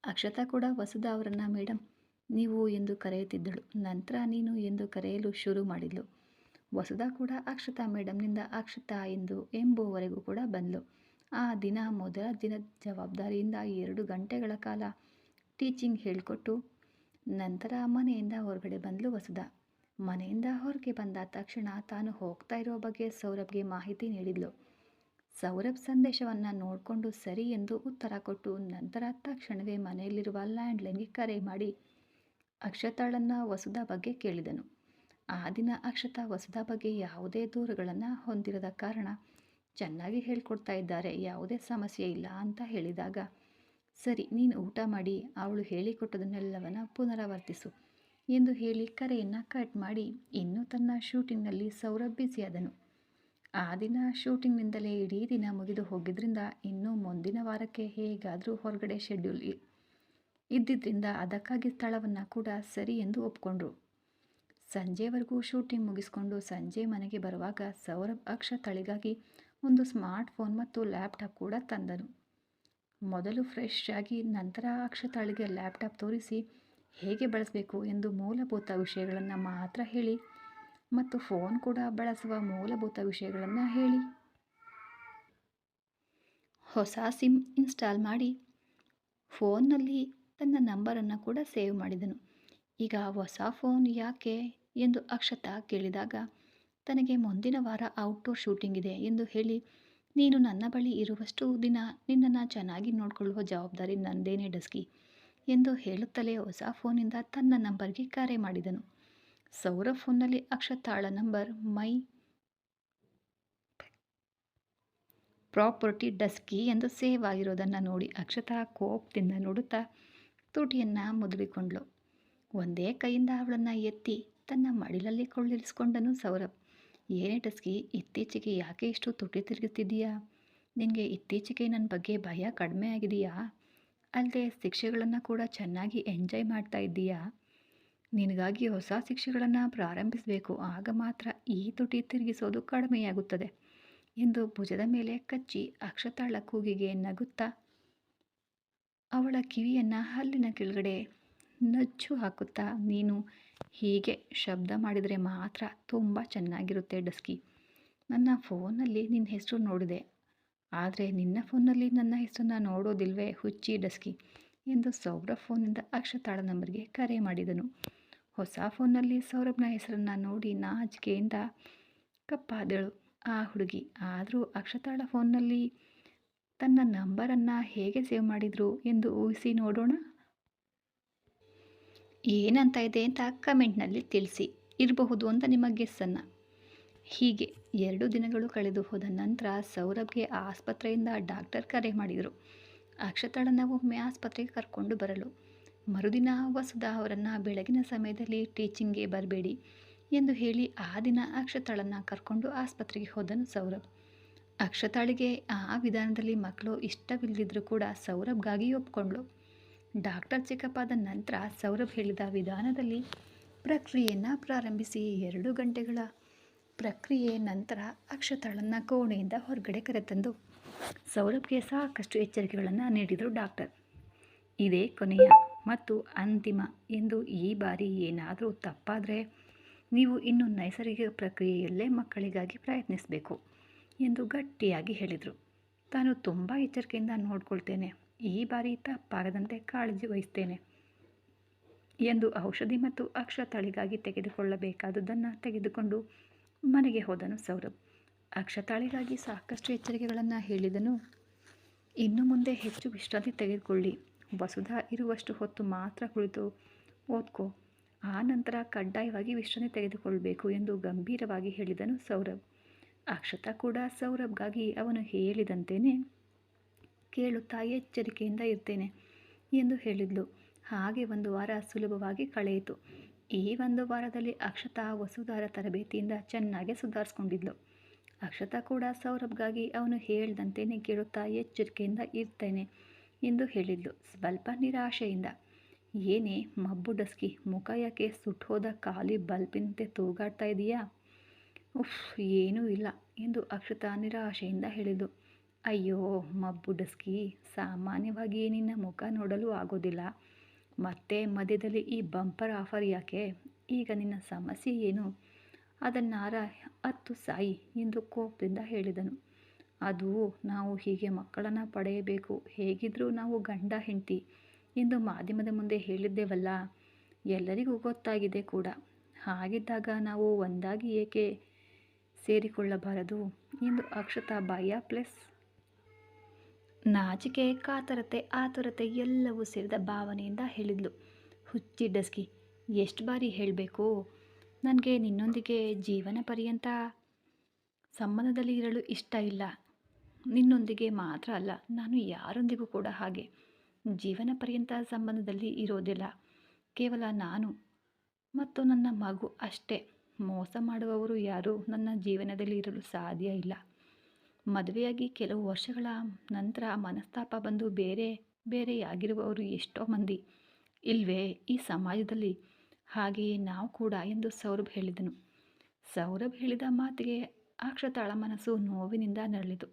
ಅಕ್ಷತಾ ಕೂಡ ವಸುಧಾ ಅವರನ್ನು ಮೇಡಮ್ ನೀವು ಎಂದು ಕರೆಯುತ್ತಿದ್ದಳು. ನಂತರ ನೀನು ಎಂದು ಕರೆಯಲು ಶುರು ಮಾಡಿದ್ಲು. ವಸುಧಾ ಕೂಡ ಅಕ್ಷತಾ ಮೇಡಮ್ನಿಂದ ಅಕ್ಷತಾ ಎಂದು ಎಂಬುವವರೆಗೂ ಕೂಡ ಬಂದಳು ಆ ದಿನ ಮೊದಲ ದಿನದ ಜವಾಬ್ದಾರಿಯಿಂದ ಎರಡು ಗಂಟೆಗಳ ಕಾಲ ಟೀಚಿಂಗ್ ಹೇಳಿಕೊಟ್ಟು ನಂತರ ಮನೆಯಿಂದ ಹೊರಗಡೆ ಬಂದಳು ವಸುಧ. ಮನೆಯಿಂದ ಹೊರಗೆ ಬಂದ ತಕ್ಷಣ ತಾನು ಹೋಗ್ತಾ ಇರೋ ಬಗ್ಗೆ ಸೌರಭ್ಗೆ ಮಾಹಿತಿ ನೀಡಿದ್ಲು. ಸೌರಭ್ ಸಂದೇಶವನ್ನು ನೋಡಿಕೊಂಡು ಸರಿ ಎಂದು ಉತ್ತರ ಕೊಟ್ಟು ನಂತರ ತಕ್ಷಣವೇ ಮನೆಯಲ್ಲಿರುವ ಲ್ಯಾಂಡ್ಲೈನ್ಗೆ ಕರೆ ಮಾಡಿ ಅಕ್ಷತಾಳನ್ನು ವಸುಧಾ ಬಗ್ಗೆ ಕೇಳಿದನು. ಆ ದಿನ ಅಕ್ಷತಾ ವಸುಧಾ ಬಗ್ಗೆ ಯಾವುದೇ ದೂರುಗಳನ್ನು ಹೊಂದಿರದ ಕಾರಣ ಚೆನ್ನಾಗಿ ಹೇಳ್ಕೊಡ್ತಾ ಇದ್ದಾರೆ. ಯಾವುದೇ ಸಮಸ್ಯೆ ಇಲ್ಲ ಅಂತ ಹೇಳಿದಾಗ, ಸರಿ, ನೀನು ಊಟ ಮಾಡಿ, ಅವಳು ಹೇಳಿಕೊಟ್ಟದನ್ನೆಲ್ಲವನ್ನು ಪುನರಾವರ್ತಿಸು ಎಂದು ಹೇಳಿ ಕರೆಯನ್ನು ಕಟ್ ಮಾಡಿ ಇನ್ನೂ ತನ್ನ ಶೂಟಿಂಗ್ನಲ್ಲಿ ಸೌರಭ್ ಬ್ಯುಸಿಯಾದನು ಆ ದಿನ ಶೂಟಿಂಗ್ನಿಂದಲೇ ಇಡೀ ದಿನ ಮುಗಿದು ಹೋಗಿದ್ರಿಂದ ಇನ್ನೂ ಮುಂದಿನ ವಾರಕ್ಕೆ ಹೇಗಾದರೂ ಹೊರಗಡೆ ಶೆಡ್ಯೂಲ್ ಇದ್ದಿದ್ದರಿಂದ ಅದಕ್ಕಾಗಿ ಸ್ಥಳವನ್ನು ಕೂಡ ಸರಿ ಎಂದು ಒಪ್ಕೊಂಡ್ರು. ಸಂಜೆವರೆಗೂ ಶೂಟಿಂಗ್ ಮುಗಿಸ್ಕೊಂಡು ಸಂಜೆ ಮನೆಗೆ ಬರುವಾಗ ಸೌರಭ್ ಅಕ್ಷ ತಳಿಗಾಗಿ ಒಂದು ಸ್ಮಾರ್ಟ್ ಫೋನ್ ಮತ್ತು ಲ್ಯಾಪ್ಟಾಪ್ ಕೂಡ ತಂದನು. ಮೊದಲು ಫ್ರೆಶ್ ಆಗಿ ನಂತರ ಅಕ್ಷತಾಳಿಗೆ ಲ್ಯಾಪ್ಟಾಪ್ ತೋರಿಸಿ ಹೇಗೆ ಬಳಸಬೇಕು ಎಂದು ಮೂಲಭೂತ ವಿಷಯಗಳನ್ನು ಮಾತ್ರ ಹೇಳಿ ಮತ್ತು ಫೋನ್ ಕೂಡ ಬಳಸುವ ಮೂಲಭೂತ ವಿಷಯಗಳನ್ನು ಹೇಳಿ. ಹೊಸ ಸಿಮ್ ಇನ್ಸ್ಟಾಲ್ ಮಾಡಿ ಫೋನ್ನಲ್ಲಿ ತನ್ನ ನಂಬರನ್ನು ಕೂಡ ಸೇವ್ ಮಾಡಿದನು. ಈಗ ಹೊಸ ಫೋನ್ ಯಾಕೆ ಎಂದು ಅಕ್ಷತಾ ಕೇಳಿದಾಗ, ತನಗೆ ಮುಂದಿನ ವಾರ ಔಟ್ಡೋರ್ ಶೂಟಿಂಗ್ ಇದೆ ಎಂದು ಹೇಳಿ, ನೀನು ನನ್ನ ಬಳಿ ಇರುವಷ್ಟು ದಿನ ನಿನ್ನನ್ನು ಚೆನ್ನಾಗಿ ನೋಡಿಕೊಳ್ಳುವ ಜವಾಬ್ದಾರಿ ನಂದೇನೆ ಡಸ್ಕಿ ಎಂದು ಹೇಳುತ್ತಲೇ ಹೊಸ ಫೋನಿಂದ ತನ್ನ ನಂಬರ್ಗೆ ಕರೆ ಮಾಡಿದನು. ಸೌರ ಫೋನ್ನಲ್ಲಿ ಅಕ್ಷತಾಳ ನಂಬರ್ ಮೈ ಪ್ರಾಪರ್ಟಿ ಡಸ್ಕಿ ಎಂದು ಸೇವ್ ಆಗಿರೋದನ್ನು ನೋಡಿ ಅಕ್ಷತಾ ಕೋಪದಿಂದ ನೋಡುತ್ತಾ, ತುಟಿಯನ್ನು ಮುದುಡಿಕೊಂಡ್ಳು. ಒಂದೇ ಕೈಯಿಂದ ಅವಳನ್ನು ಎತ್ತಿ ತನ್ನ ಮಡಿಲಲ್ಲಿ ಕೊಳ್ಳಿರಿಸ್ಕೊಂಡನು ಸೌರಭ್. ಏನೇ ಟಸ್ಕಿ, ಇತ್ತೀಚೆಗೆ ಯಾಕೆ ಇಷ್ಟು ತುಟಿ ತಿರುಗುತ್ತಿದ್ದೀಯಾ ನಿನಗೆ ಇತ್ತೀಚೆಗೆ ನನ್ನ ಬಗ್ಗೆ ಭಯ ಕಡಿಮೆ ಆಗಿದೆಯಾ? ಅಲ್ಲದೆ ಶಿಕ್ಷೆಗಳನ್ನು ಕೂಡ ಚೆನ್ನಾಗಿ ಎಂಜಾಯ್ ಮಾಡ್ತಾ ಇದ್ದೀಯಾ? ನಿನಗಾಗಿ ಹೊಸ ಶಿಕ್ಷೆಗಳನ್ನು ಪ್ರಾರಂಭಿಸಬೇಕು, ಆಗ ಮಾತ್ರ ಈ ತುಟಿ ತಿರುಗಿಸೋದು ಕಡಿಮೆಯಾಗುತ್ತದೆ ಎಂದು ಭುಜದ ಮೇಲೆ ಕಚ್ಚಿ ಅಕ್ಷತಾಳ ಕೂಗಿಗೆ ನಗುತ್ತಾ, ಅವಳ ಕಿವಿಯನ್ನು ಹಲ್ಲಿನ ಕೆಳಗಡೆ ನಚ್ಚು ಹಾಕುತ್ತಾ ನೀನು ಹೀಗೆ ಶಬ್ದ ಮಾಡಿದರೆ ಮಾತ್ರ ತುಂಬ ಚೆನ್ನಾಗಿರುತ್ತೆ ಡಸ್ಕಿ. ನನ್ನ ಫೋನಲ್ಲಿ ನಿನ್ನ ಹೆಸರು ನೋಡಿದೆ. ಆದರೆ ನಿನ್ನ ಫೋನಲ್ಲಿ ನನ್ನ ಹೆಸರನ್ನು ನೋಡೋದಿಲ್ವೇ ಹುಚ್ಚಿ ಡಸ್ಕಿ ಎಂದು ಸೌರಭ್ ಫೋನಿಂದ ಅಕ್ಷತಾಳ ನಂಬರ್ಗೆ ಕರೆ ಮಾಡಿದನು. ಹೊಸ ಫೋನಲ್ಲಿ ಸೌರಭ್ನ ಹೆಸರನ್ನು ನೋಡಿ ನಾಚಿಕೆಯಿಂದ ಕಪ್ಪಾದಳು. ಆ ಹುಡುಗಿ, ಆದರೂ ಅಕ್ಷತಾಳ ಫೋನ್ನಲ್ಲಿ ತನ್ನ ನಂಬರನ್ನು ಹೇಗೆ ಸೇವ್ ಮಾಡಿದರು ಎಂದು ಊಹಿಸಿ ನೋಡೋಣ. ಏನಂತ ಇದೆ ಅಂತ ಕಮೆಂಟ್ನಲ್ಲಿ ತಿಳಿಸಿ. ಇರಬಹುದು ಅಂತ ನಿಮ್ಮ ಗೆಸ್ಸನ್ನು. ಹೀಗೆ ಎರಡು ದಿನಗಳು ಕಳೆದು ಹೋದ ನಂತರ ಸೌರಭ್ಗೆ ಆಸ್ಪತ್ರೆಯಿಂದ ಡಾಕ್ಟರ್ ಕರೆ ಮಾಡಿದರು. ಅಕ್ಷತಾಳನ್ನು ಒಮ್ಮೆ ಆಸ್ಪತ್ರೆಗೆ ಕರ್ಕೊಂಡು ಬರಲು. ಮರುದಿನ ವಸುಧಾ ಅವರನ್ನು ಬೆಳಗಿನ ಸಮಯದಲ್ಲಿ ಟೀಚಿಂಗ್ಗೆ ಬರಬೇಡಿ ಎಂದು ಹೇಳಿ ಆ ದಿನ ಅಕ್ಷತಾಳನ್ನು ಕರ್ಕೊಂಡು ಆಸ್ಪತ್ರೆಗೆ ಹೋದನು ಸೌರಭ್. ಅಕ್ಷತಾಳಿಗೆ ಆ ವಿಧಾನದಲ್ಲಿ ಮಕ್ಕಳು ಇಷ್ಟವಿಲ್ಲದಿದ್ದರೂ ಕೂಡ ಸೌರಭ್ಗಾಗಿ ಒಪ್ಕೊಂಡ್ಳು. ಡಾಕ್ಟರ್ ಚೆಕಪ್ ಆದ ನಂತರ ಸೌರಭ್ ಹೇಳಿದ ವಿಧಾನದಲ್ಲಿ ಪ್ರಕ್ರಿಯೆಯನ್ನು ಪ್ರಾರಂಭಿಸಿ ಎರಡು ಗಂಟೆಗಳ ಪ್ರಕ್ರಿಯೆ ನಂತರ ಅಕ್ಷತಾಳನ್ನು ಕೋಣೆಯಿಂದ ಹೊರಗಡೆ ಕರೆತಂದು ಸೌರಭ್ಗೆ ಸಾಕಷ್ಟು ಎಚ್ಚರಿಕೆಗಳನ್ನು ನೀಡಿದರು ಡಾಕ್ಟರ್. ಇದೇ ಕೊನೆಯ ಮತ್ತು ಅಂತಿಮ ಎಂದು ಈ ಬಾರಿ ಏನಾದರೂ ತಪ್ಪಾದರೆ ನೀವು ಇನ್ನು ನೈಸರ್ಗಿಕ ಪ್ರಕ್ರಿಯೆಯಲ್ಲೇ ಮಕ್ಕಳಿಗಾಗಿ ಪ್ರಯತ್ನಿಸಬೇಕು ಎಂದು ಗಟ್ಟಿಯಾಗಿ ಹೇಳಿದರು. ತಾನು ತುಂಬ ಎಚ್ಚರಿಕೆಯಿಂದ ನೋಡ್ಕೊಳ್ತೇನೆ. ಈ ಬಾರಿ ತಪ್ಪಾಗದಂತೆ ಕಾಳಜಿ ವಹಿಸ್ತೇನೆ ಎಂದು ಔಷಧಿ ಮತ್ತು ಅಕ್ಷತಾಳಿಗಾಗಿ ತೆಗೆದುಕೊಳ್ಳಬೇಕಾದುದನ್ನು ತೆಗೆದುಕೊಂಡು ಮನೆಗೆ ಹೋದನು ಸೌರಭ್. ಅಕ್ಷತಾಳಿಗಾಗಿ ಸಾಕಷ್ಟು ಎಚ್ಚರಿಕೆಗಳನ್ನು ಹೇಳಿದನು. ಇನ್ನು ಮುಂದೆ ಹೆಚ್ಚು ವಿಶ್ರಾಂತಿ ತೆಗೆದುಕೊಳ್ಳಿ. ವಸುಧಾ ಇರುವಷ್ಟು ಹೊತ್ತು ಮಾತ್ರ ಕುಳಿತು ಓದ್ಕೋ. ಆ ನಂತರ ಕಡ್ಡಾಯವಾಗಿ ವಿಶ್ರಾಂತಿ ತೆಗೆದುಕೊಳ್ಳಬೇಕು ಎಂದು ಗಂಭೀರವಾಗಿ ಹೇಳಿದನು ಸೌರಭ್. ಅಕ್ಷತಾ ಕೂಡ ಸೌರಭ್ಗಾಗಿ ಅವನು ಹೇಳಿದಂತೆಯೇ ಕೇಳುತ್ತಾ ಎಚ್ಚರಿಕೆಯಿಂದ ಇರ್ತೇನೆ ಎಂದು ಹೇಳಿದ್ಲು. ಹಾಗೆ ಒಂದು ವಾರ ಸುಲಭವಾಗಿ ಕಳೆಯಿತು. ಈ ಒಂದು ವಾರದಲ್ಲಿ ಅಕ್ಷತಾ ವಸುಧಾರ ತರಬೇತಿಯಿಂದ ಚೆನ್ನಾಗಿ ಸುಧಾರಿಸ್ಕೊಂಡಿದ್ಲು. ಅಕ್ಷತಾ ಕೂಡ ಸೌರಭ್ಗಾಗಿ ಅವನು ಹೇಳ್ದಂತೆಯೇ ಕೇಳುತ್ತಾ ಎಚ್ಚರಿಕೆಯಿಂದ ಇರ್ತೇನೆ ಎಂದು ಹೇಳಿದ್ಲು. ಸ್ವಲ್ಪ ನಿರಾಶೆಯಿಂದ. ಏನೇ ಮಬ್ಬು ಡಸ್ಕಿ, ಮುಖ ಯಾಕೆ ಸುಟ್ಟೋದ ಖಾಲಿ ಬಲ್ಪಿನಂತೆ ತೂಗಾಡ್ತಾ ಇದೆಯಾ? ಉಫ್, ಏನೂ ಇಲ್ಲ ಎಂದು ಅಕ್ಷತಾ ನಿರಾಶೆಯಿಂದ ಹೇಳಿದ್ದು ಅಯ್ಯೋ, ಮಬ್ಬು ಡಸ್ಕಿ. ಸಾಮಾನ್ಯವಾಗಿ ನಿನ್ನ ಮುಖ ನೋಡಲು ಆಗೋದಿಲ್ಲ. ಮತ್ತೆ ಮಧ್ಯದಲ್ಲಿ ಈ ಬಂಪರ್ ಆಫರ್ ಯಾಕೆ? ಈಗ ನಿನ್ನ ಸಮಸ್ಯೆ ಏನು? ಅದನ್ನಾರ ಹತ್ತು ಸಾಯಿ ಎಂದು ಕೋಪದಿಂದ ಹೇಳಿದನು. ಅದು ನಾವು ಹೀಗೆ ಮಕ್ಕಳನ್ನು ಪಡೆಯಬೇಕು. ಹೇಗಿದ್ದರೂ ನಾವು ಗಂಡ, ಹೆಂಡತಿ ಎಂದು ಮಾಧ್ಯಮದ ಮುಂದೆ ಹೇಳಿದ್ದೇವಲ್ಲ. ಎಲ್ಲರಿಗೂ ಗೊತ್ತಾಗಿದೆ ಕೂಡ. ಹಾಗಿದ್ದಾಗ ನಾವು ಒಂದಾಗಿ ಏಕೆ ಸೇರಿಕೊಳ್ಳಬಾರದು? ಎಂದು ಅಕ್ಷತಾ ಬಾಯ ಪ್ಲಸ್ ನಾಚಿಕೆ, ಕಾತರತೆ, ಆತುರತೆ ಎಲ್ಲವೂ ಸೇರಿದ ಭಾವನೆಯಿಂದ ಹೇಳಿದ್ಲು. ಹುಚ್ಚಿ ಡಸ್ಕಿ, ಎಷ್ಟು ಬಾರಿ ಹೇಳಬೇಕು? ನನಗೆ ನಿನ್ನೊಂದಿಗೆ ಜೀವನ ಪರ್ಯಂತ ಸಂಬಂಧದಲ್ಲಿ ಇರಲು ಇಷ್ಟ ಇಲ್ಲ. ನಿನ್ನೊಂದಿಗೆ ಮಾತ್ರ ಅಲ್ಲ, ನಾನು ಯಾರೊಂದಿಗೂ ಕೂಡ ಹಾಗೆ. ಜೀವನ ಪರ್ಯಂತ ಸಂಬಂಧದಲ್ಲಿ ಇರೋದಿಲ್ಲ. ಕೇವಲ ನಾನು ಮತ್ತು ನನ್ನ ಮಗು ಅಷ್ಟೇ. ಮೋಸ ಮಾಡುವವರು ಯಾರೂ ನನ್ನ ಜೀವನದಲ್ಲಿ ಇರಲು ಸಾಧ್ಯ ಇಲ್ಲ. ಮದುವೆಯಾಗಿ ಕೆಲವು ವರ್ಷಗಳ ನಂತರ ಮನಸ್ತಾಪ ಬಂದು ಬೇರೆ, ಬೇರೆಯಾಗಿರುವವರು ಎಷ್ಟೋ ಮಂದಿ. ಇಲ್ವೇ, ಈ ಸಮಾಜದಲ್ಲಿ ಹಾಗೆಯೇ ನಾವು ಕೂಡ ಎಂದು ಸೌರಭ್ ಹೇಳಿದನು. ಸೌರಭ್ ಹೇಳಿದ ಮಾತಿಗೆ ಅಕ್ಷತಾಳ ಮನಸ್ಸು ನೋವಿನಿಂದ ನರಳಿತು.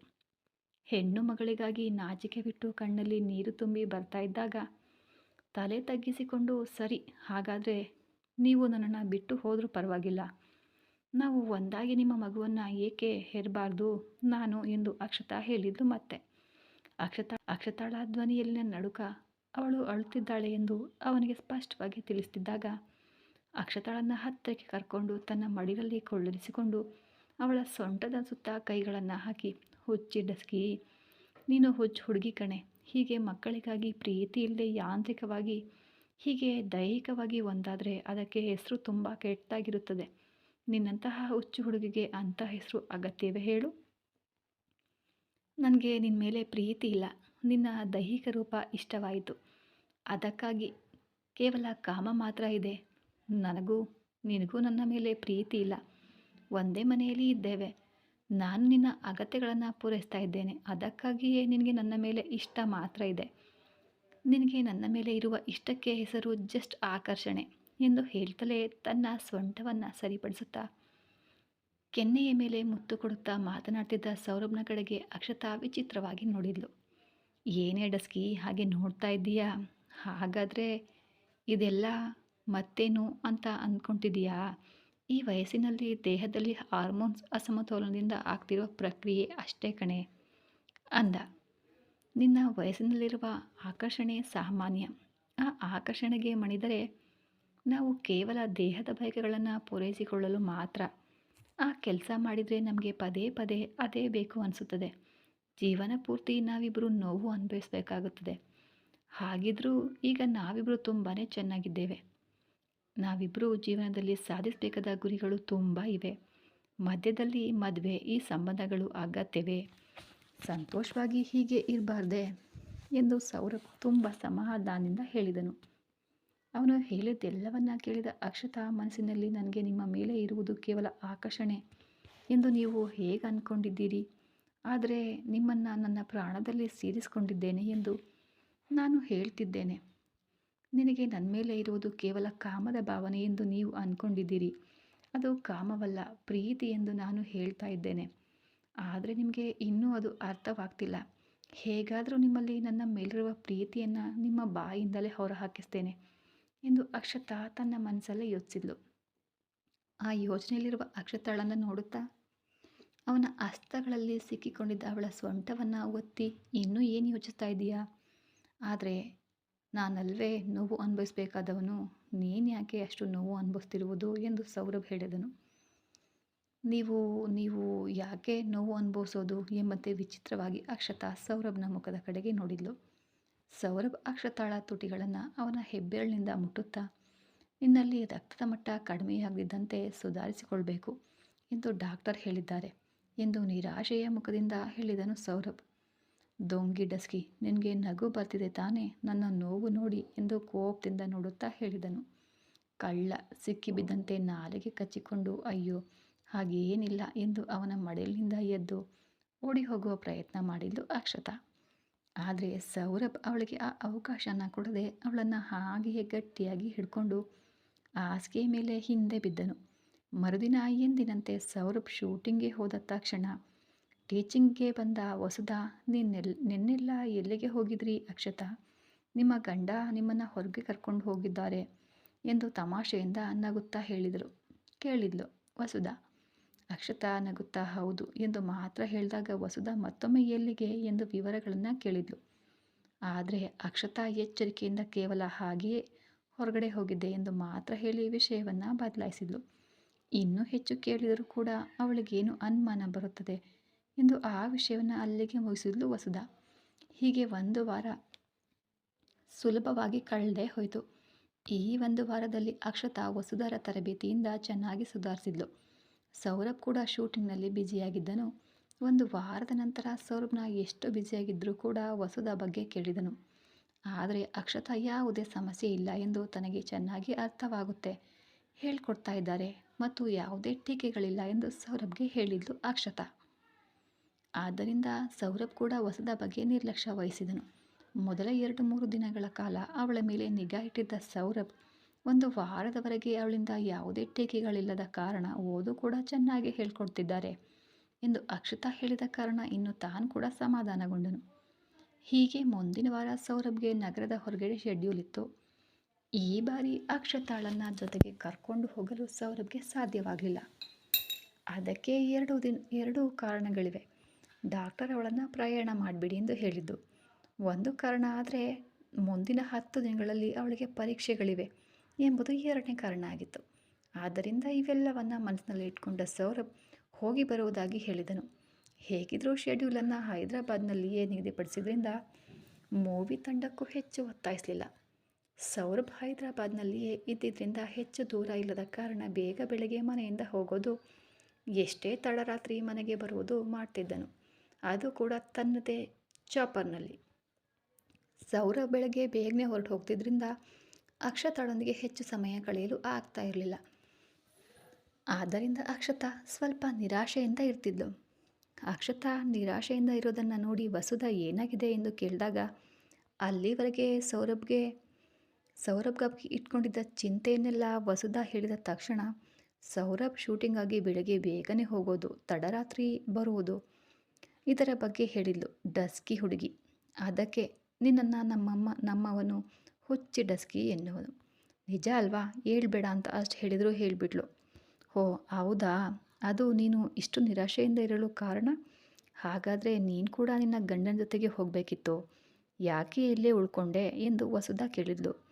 ಹೆಣ್ಣು ಮಗಳಿಗಾಗಿ ನಾಚಿಕೆ ಬಿಟ್ಟು ಕಣ್ಣಲ್ಲಿ ನೀರು ತುಂಬಿ ಬರ್ತಾ ಇದ್ದಾಗ ತಲೆ ತಗ್ಗಿಸಿಕೊಂಡು, ಸರಿ, ಹಾಗಾದರೆ ನೀವು ನನ್ನನ್ನು ಬಿಟ್ಟು ಹೋದರೂ ಪರವಾಗಿಲ್ಲ. ನಾವು ಒಂದಾಗಿ ನಿಮ್ಮ ಮಗುವನ್ನು ಏಕೆ ಹೆರಬಾರ್ದು? ನಾನು ಎಂದು ಅಕ್ಷತಾ ಹೇಳಿದ್ದು ಮತ್ತೆ. ಅಕ್ಷತಾ, ಅಕ್ಷತಾಳ ಧ್ವನಿಯಲ್ಲಿನ ನಡುಕ ಅವಳು ಅಳುತ್ತಿದ್ದಾಳೆ ಎಂದು ಅವನಿಗೆ ಸ್ಪಷ್ಟವಾಗಿ ತಿಳಿಸ್ತಿದ್ದಾಗ ಅಕ್ಷತಾಳನ್ನು ಹತ್ತಿರಕ್ಕೆ ಕರ್ಕೊಂಡು ತನ್ನ ಮಡಿಲಲ್ಲಿ ಕೊಳ್ಳರಿಸಿಕೊಂಡು ಅವಳ ಸೊಂಟದ ಸುತ್ತ ಕೈಗಳನ್ನು ಹಾಕಿ, ಹುಚ್ಚಿ ಡಸ್ಕಿ, ನೀನು ಹುಚ್ಚು ಹುಡುಗಿ ಕಣೆ. ಹೀಗೆ ಮಕ್ಕಳಿಗಾಗಿ ಪ್ರೀತಿ ಇಲ್ಲದೆ ಯಾಂತ್ರಿಕವಾಗಿ, ಹೀಗೆ ದೈಹಿಕವಾಗಿ ಒಂದಾದರೆ ಅದಕ್ಕೆ ಹೆಸರು ತುಂಬ ಕೆಟ್ಟಾಗಿರುತ್ತದೆ ನಿನ್ನಂತಹ ಹುಚ್ಚು ಹುಡುಗಿಗೆ ಅಂಥ ಹೆಸರು ಅಗತ್ಯವೇ ಹೇಳು. ನನಗೆ ನಿನ್ನ ಮೇಲೆ ಪ್ರೀತಿ ಇಲ್ಲ. ನಿನ್ನ ದೈಹಿಕ ರೂಪ ಇಷ್ಟವಾಯಿತು. ಅದಕ್ಕಾಗಿ ಕೇವಲ ಕಾಮ ಮಾತ್ರ ಇದೆ. ನನಗೂ, ನಿನಗೂ ನನ್ನ ಮೇಲೆ ಪ್ರೀತಿ ಇಲ್ಲ. ಒಂದೇ ಮನೆಯಲ್ಲಿ ಇದ್ದೇವೆ. ನಾನು ನಿನ್ನ ಅಗತ್ಯಗಳನ್ನು ಪೂರೈಸ್ತಾ ಇದ್ದೇನೆ. ಅದಕ್ಕಾಗಿಯೇ ನಿನಗೆ ನನ್ನ ಮೇಲೆ ಇಷ್ಟ ಮಾತ್ರ ಇದೆ. ನಿನಗೆ ನನ್ನ ಮೇಲೆ ಇರುವ ಇಷ್ಟಕ್ಕೆ ಹೆಸರು ಜಸ್ಟ್ ಆಕರ್ಷಣೆ. ಎಂದು ಹೇಳ್ತಲೇ ತನ್ನ ಸ್ವಂಟವನ್ನು ಸರಿಪಡಿಸುತ್ತಾ, ಕೆನ್ನೆಯ ಮೇಲೆ ಮುತ್ತು ಕೊಡುತ್ತಾ ಮಾತನಾಡ್ತಿದ್ದ ಸೌರಭ್ನ ಕಡೆಗೆ ಅಕ್ಷತಾ ವಿಚಿತ್ರವಾಗಿ ನೋಡಿದ್ಲು. ಏನೇ ಡಸ್ಕಿ, ಹಾಗೆ ನೋಡ್ತಾ ಇದ್ದೀಯಾ? ಹಾಗಾದರೆ ಇದೆಲ್ಲ ಮತ್ತೇನು ಅಂತ ಅಂದ್ಕೊತಿದೀಯಾ ಈ ವಯಸ್ಸಿನಲ್ಲಿ ದೇಹದಲ್ಲಿ ಹಾರ್ಮೋನ್ಸ್ ಅಸಮತೋಲನದಿಂದ ಆಗ್ತಿರೋ ಪ್ರಕ್ರಿಯೆ ಅಷ್ಟೇ ಕಣೆ, ಅಂದ. ನಿನ್ನ ವಯಸ್ಸಿನಲ್ಲಿರುವ ಆಕರ್ಷಣೆ ಸಾಮಾನ್ಯ. ಆ ಆಕರ್ಷಣೆಗೆ ಮಣಿದರೆ ನಾವು ಕೇವಲ ದೇಹದ ಬಯಕೆಗಳನ್ನು ಪೂರೈಸಿಕೊಳ್ಳಲು ಮಾತ್ರ ಆ ಕೆಲಸ ಮಾಡಿದರೆ ನಮಗೆ ಪದೇ ಪದೇ ಅದೇ ಬೇಕು ಅನಿಸುತ್ತದೆ. ಜೀವನ ಪೂರ್ತಿ ನಾವಿಬ್ಬರು ನೋವು ಅನುಭವಿಸಬೇಕಾಗುತ್ತದೆ. ಹಾಗಿದ್ರೂ ಈಗ ನಾವಿಬ್ಬರು ತುಂಬಾ ಚೆನ್ನಾಗಿದ್ದೇವೆ. ನಾವಿಬ್ಬರು ಜೀವನದಲ್ಲಿ ಸಾಧಿಸಬೇಕಾದ ಗುರಿಗಳು ತುಂಬ ಇವೆ. ಮಧ್ಯದಲ್ಲಿ ಮದುವೆ ಈ ಸಂಬಂಧಗಳು ಅಗತ್ಯವೇ? ಸಂತೋಷವಾಗಿ ಹೀಗೆ ಇರಬಾರ್ದೆ? ಎಂದು ಸೌರಭ್ ತುಂಬ ಸಮಾಧಾನದಿಂದ ಹೇಳಿದನು. ಅವನು ಹೇಳಿದ್ದೆಲ್ಲವನ್ನ ಕೇಳಿದ ಅಕ್ಷತಾ ಮನಸ್ಸಿನಲ್ಲಿ ನನಗೆ ನಿಮ್ಮ ಮೇಲೆ ಇರುವುದು ಕೇವಲ ಆಕರ್ಷಣೆ ಎಂದು ನೀವು ಹೇಗೆ ಅಂದ್ಕೊಂಡಿದ್ದೀರಿ ಆದರೆ ನಿಮ್ಮನ್ನು ನನ್ನ ಪ್ರಾಣದಲ್ಲಿ ಸೇರಿಸಿಕೊಂಡಿದ್ದೇನೆ ಎಂದು ನಾನು ಹೇಳ್ತಿದ್ದೇನೆ. ನಿನಗೆ ನನ್ನ ಮೇಲೆ ಇರುವುದು ಕೇವಲ ಕಾಮದ ಭಾವನೆ ಎಂದು ನೀವು ಅಂದ್ಕೊಂಡಿದ್ದೀರಿ ಅದು ಕಾಮವಲ್ಲ, ಪ್ರೀತಿ ಎಂದು ನಾನು ಹೇಳ್ತಾ ಇದ್ದೇನೆ. ಆದರೆ ನಿಮಗೆ ಇನ್ನೂ ಅದು ಅರ್ಥವಾಗ್ತಿಲ್ಲ. ಹೇಗಾದರೂ ನಿಮ್ಮಲ್ಲಿ ನನ್ನ ಮೇಲಿರುವ ಪ್ರೀತಿಯನ್ನು ನಿಮ್ಮ ಬಾಯಿಂದಲೇ ಹೊರಹಾಕಿಸ್ತೇನೆ. ಎಂದು ಅಕ್ಷತಾ ತನ್ನ ಮನಸ್ಸಲ್ಲೇ ಯೋಚಿಸಿದ್ಲು. ಆ ಯೋಚನೆಯಲ್ಲಿರುವ ಅಕ್ಷತಾಳನ್ನು ನೋಡುತ್ತಾ, ಅವನ ಹಸ್ತಗಳಲ್ಲಿ ಸಿಕ್ಕಿಕೊಂಡಿದ್ದ ಅವಳ ಸೊಂಟವನ್ನು ಒತ್ತಿ, ಇನ್ನೂ ಏನು ಯೋಚಿಸ್ತಾ ಇದೀಯಾ ಆದರೆ ನಾನಲ್ವೇ ನೋವು ಅನುಭವಿಸಬೇಕಾದವನು, ನೀನು ಯಾಕೆ ಅಷ್ಟು ನೋವು ಅನುಭವಿಸ್ತಿರುವುದು? ಎಂದು ಸೌರಭ್ ಹೇಳಿದನು. ನೀವು ನೀವು ಯಾಕೆ ನೋವು ಅನುಭವಿಸೋದು? ಎಂಬಂತೆ ವಿಚಿತ್ರವಾಗಿ ಅಕ್ಷತಾ ಸೌರಭ್ನ ಮುಖದ ಕಡೆಗೆ ನೋಡಿದ್ಲು. ಸೌರಭ್ ಅಕ್ಷತಾಳ ತುಟಿಗಳನ್ನು ಅವನ ಹೆಬ್ಬೆರಳಿನಿಂದ ಮುಟ್ಟುತ್ತಾ, ನಿನ್ನಲ್ಲಿ ರಕ್ತದ ಮಟ್ಟ ಕಡಿಮೆಯಾಗದಿದ್ದಂತೆ ಸುಧಾರಿಸಿಕೊಳ್ಬೇಕು ಎಂದು ಡಾಕ್ಟರ್ ಹೇಳಿದ್ದಾರೆ ಎಂದು ನಿರಾಶೆಯ ಮುಖದಿಂದ ಹೇಳಿದನು ಸೌರಭ್. ದೊಂಗಿ ಡಸ್ಕಿ, ನಿನಗೆ ನಗು ಬರ್ತಿದೆ ತಾನೇ, ನನ್ನ ನೋವು ನೋಡಿ ಎಂದು ಕೋಪದಿಂದ ನೋಡುತ್ತಾ ಹೇಳಿದನು. ಕಳ್ಳ ಸಿಕ್ಕಿಬಿದ್ದಂತೆ ನಾಲಿಗೆ ಕಚ್ಚಿಕೊಂಡು, ಅಯ್ಯೋ, ಹಾಗೇನಿಲ್ಲ ಎಂದು ಅವನ ಮಡಿಲಿನಿಂದ ಎದ್ದು ಓಡಿ ಹೋಗುವ ಪ್ರಯತ್ನ ಮಾಡಿದ್ಲು ಅಕ್ಷತಾ. ಆದರೆ ಸೌರಭ್ ಅವಳಿಗೆ ಆ ಅವಕಾಶನ ಕೊಡದೆ ಅವಳನ್ನು ಹಾಗೆಯೇ ಗಟ್ಟಿಯಾಗಿ ಹಿಡ್ಕೊಂಡು ಹಾಸಿಗೆ ಮೇಲೆ ಹಿಂದೆ ಬಿದ್ದನು. ಮರುದಿನ ಎಂದಿನಂತೆ ಸೌರಭ್ ಶೂಟಿಂಗ್ಗೆ ಹೋದ ತಕ್ಷಣ ಟೀಚಿಂಗ್ಗೆ ಬಂದ ಹೊಸದ ನಿನ್ನೆಲ್, ನಿನ್ನೆಲ್ಲ ಎಲ್ಲಿಗೆ ಹೋಗಿದ್ರಿ ಅಕ್ಷತಾ? ನಿಮ್ಮ ಗಂಡ ನಿಮ್ಮನ್ನು ಹೊರಗೆ ಕರ್ಕೊಂಡು ಹೋಗಿದ್ದಾರೆ ಎಂದು ತಮಾಷೆಯಿಂದ ನಗುತ್ತಾ ಹೇಳಿದರು ಕೇಳಿದ್ಲು ವಸುಧ. ಅಕ್ಷತಾ ನಗುತ್ತಾ ಹೌದು ಎಂದು ಮಾತ್ರ ಹೇಳಿದಾಗ ವಸುಧ ಮತ್ತೊಮ್ಮೆ ಎಲ್ಲಿಗೆ ಎಂದು ವಿವರಗಳನ್ನು ಕೇಳಿದ್ಲು. ಆದರೆ ಅಕ್ಷತಾ ಎಚ್ಚರಿಕೆಯಿಂದ ಕೇವಲ ಹಾಗೆಯೇ ಹೊರಗಡೆ ಹೋಗಿದ್ದೆ ಎಂದು ಮಾತ್ರ ಹೇಳಿ ವಿಷಯವನ್ನು ಬದಲಾಯಿಸಿದ್ಲು. ಇನ್ನೂ ಹೆಚ್ಚು ಕೇಳಿದರೂ ಕೂಡ ಅವಳಿಗೇನು ಅನುಮಾನ ಬರುತ್ತದೆ ಎಂದು ಆ ವಿಷಯವನ್ನು ಅಲ್ಲಿಗೆ ಮುಗಿಸಿದ್ಲು ವಸುಧಾ. ಹೀಗೆ ಒಂದು ವಾರ ಸುಲಭವಾಗಿ ಕಳೆದೇ ಹೋಯಿತು. ಈ ಒಂದು ವಾರದಲ್ಲಿ ಅಕ್ಷತಾ ವಸುಧಾರ ತರಬೇತಿಯಿಂದ ಚೆನ್ನಾಗಿ ಸುಧಾರಿಸಿದ್ಲು. ಸೌರಭ್ ಕೂಡ ಶೂಟಿಂಗ್ನಲ್ಲಿ ಬ್ಯುಸಿಯಾಗಿದ್ದನು. ಒಂದು ವಾರದ ನಂತರ ಸೌರಭ್ನ ಎಷ್ಟು ಬ್ಯುಸಿಯಾಗಿದ್ದರೂ ಕೂಡ ವಸುದ ಬಗ್ಗೆ ಕೇಳಿದನು. ಆದರೆ ಅಕ್ಷತಾ ಯಾವುದೇ ಸಮಸ್ಯೆ ಇಲ್ಲ ಎಂದು ತನಗೆ ಚೆನ್ನಾಗಿ ಅರ್ಥವಾಗುತ್ತೆ. ಹೇಳ್ಕೊಡ್ತಾ ಇದ್ದಾರೆ ಮತ್ತು ಯಾವುದೇ ಟೀಕೆಗಳಿಲ್ಲ ಎಂದು ಸೌರಭ್ಗೆ ಹೇಳಿದ್ಲು ಅಕ್ಷತಾ. ಆದ್ದರಿಂದ ಸೌರಭ್ ಕೂಡ ವಸದ ಬಗ್ಗೆ ನಿರ್ಲಕ್ಷ್ಯ ವಹಿಸಿದನು. ಮೊದಲ ಎರಡು ಮೂರು ದಿನಗಳ ಕಾಲ ಅವಳ ಮೇಲೆ ನಿಗಾ ಇಟ್ಟಿದ್ದ ಸೌರಭ್ ಒಂದು ವಾರದವರೆಗೆ ಅವಳಿಂದ ಯಾವುದೇ ಟೀಕೆಗಳಿಲ್ಲದ ಕಾರಣ ಓದು ಕೂಡ ಚೆನ್ನಾಗಿ ಹೇಳ್ಕೊಡ್ತಿದ್ದಾರೆ ಎಂದು ಅಕ್ಷತಾ ಹೇಳಿದ ಕಾರಣ ಇನ್ನು ತಾನು ಕೂಡ ಸಮಾಧಾನಗೊಂಡನು. ಹೀಗೆ ಮುಂದಿನ ವಾರ ಸೌರಭ್ಗೆ ನಗರದ ಹೊರಗಡೆ ಶೆಡ್ಯೂಲ್ ಇತ್ತು. ಈ ಬಾರಿ ಅಕ್ಷತಾಳನ್ನ ಜೊತೆಗೆ ಕರ್ಕೊಂಡು ಹೋಗಲು ಸೌರಭ್ಗೆ ಸಾಧ್ಯವಾಗಲಿಲ್ಲ. ಅದಕ್ಕೆ ಎರಡು ದಿನ, ಎರಡು ಕಾರಣಗಳಿವೆ. ಡಾಕ್ಟರ್ ಅವಳನ್ನು ಪ್ರಯಾಣ ಮಾಡಿಬಿಡಿ ಎಂದು ಹೇಳಿದ್ದು. ಒಂದು ಕಾರಣ ಆದರೆ ಮುಂದಿನ ಹತ್ತು ದಿನಗಳಲ್ಲಿ ಅವಳಿಗೆ ಪರೀಕ್ಷೆಗಳಿವೆ. ಎಂಬುದು ಎರಡನೇ ಕಾರಣ ಆಗಿತ್ತು. ಆದ್ದರಿಂದ ಇವೆಲ್ಲವನ್ನು ಮನಸ್ಸಿನಲ್ಲಿ ಇಟ್ಕೊಂಡ ಸೌರಭ್ ಹೋಗಿ ಬರುವುದಾಗಿ ಹೇಳಿದನು. ಹೇಗಿದ್ರೂ ಶೆಡ್ಯೂಲನ್ನು ಹೈದರಾಬಾದ್ನಲ್ಲಿಯೇ ನಿಗದಿಪಡಿಸಿದ್ರಿಂದ ಮೂವಿ ತಂಡಕ್ಕೂ ಹೆಚ್ಚು ಒತ್ತಾಯಿಸಲಿಲ್ಲ. ಸೌರಭ್ ಹೈದರಾಬಾದ್ನಲ್ಲಿಯೇ ಇದ್ದಿದ್ದರಿಂದ ಹೆಚ್ಚು ದೂರ ಇಲ್ಲದ ಕಾರಣ ಬೇಗ ಬೆಳಗ್ಗೆ ಮನೆಯಿಂದ ಹೋಗೋದು, ಎಷ್ಟೇ ತಡರಾತ್ರಿ ಮನೆಗೆ ಬರುವುದು ಮಾಡ್ತಿದ್ದನು. ಅದು ಕೂಡ ತನ್ನದೇ ಚಾಪರ್ನಲ್ಲಿ ಸೌರಭ್ ಬೆಳಗ್ಗೆ ಬೇಗನೆ ಹೊರಟು ಹೋಗ್ತಿದ್ರಿಂದ ಅಕ್ಷತಾಳೊಂದಿಗೆ ಹೆಚ್ಚು ಸಮಯ ಕಳೆಯಲು ಆಗ್ತಾ ಇರಲಿಲ್ಲ. ಆದ್ದರಿಂದ ಅಕ್ಷತಾ ಸ್ವಲ್ಪ ನಿರಾಶೆಯಿಂದ ಇರ್ತಿದ್ಲು. ಅಕ್ಷತಾ ನಿರಾಶೆಯಿಂದ ಇರೋದನ್ನು ನೋಡಿ ವಸುಧ ಏನಾಗಿದೆ ಎಂದು ಕೇಳಿದಾಗ, ಅಲ್ಲಿವರೆಗೆ ಸೌರಭ್ಗೆ ಸೌರಭ್ಗಾಗಿ ಇಟ್ಕೊಂಡಿದ್ದ ಚಿಂತೆಯನ್ನೆಲ್ಲ ವಸುಧ ಹೇಳಿದ ತಕ್ಷಣ ಸೌರಭ್ ಶೂಟಿಂಗಾಗಿ ಬೆಳಗ್ಗೆ ಬೇಗನೆ ಹೋಗೋದು, ತಡರಾತ್ರಿ ಬರುವುದು ಇದರ ಬಗ್ಗೆ ಹೇಳಿದ್ಲು. ಡಸ್ಕಿ ಹುಡುಗಿ. ಅದಕ್ಕೆ ನಿನ್ನನ್ನು ನಮ್ಮಮ್ಮ, ನಮ್ಮವನು ಹುಚ್ಚಿ ಡಸ್ಕಿ ಎನ್ನುವನು ನಿಜ ಅಲ್ವಾ? ಹೇಳ್ಬೇಡ ಅಂತ ಅಷ್ಟು ಹೇಳಿದ್ರು ಹೇಳಿಬಿಟ್ಲು. ಹೋ, ಹೌದಾ? ಅದು ನೀನು ಇಷ್ಟು ನಿರಾಶೆಯಿಂದ ಇರಲು ಕಾರಣ? ಹಾಗಾದರೆ ನೀನು ಕೂಡ ನಿನ್ನ ಗಂಡನ ಜೊತೆಗೆ ಹೋಗಬೇಕಿತ್ತು. ಯಾಕೆ ಇಲ್ಲೇ ಉಳ್ಕೊಂಡೆ ಎಂದು ವಸುಧಾ ಕೇಳಿದ್ಲು.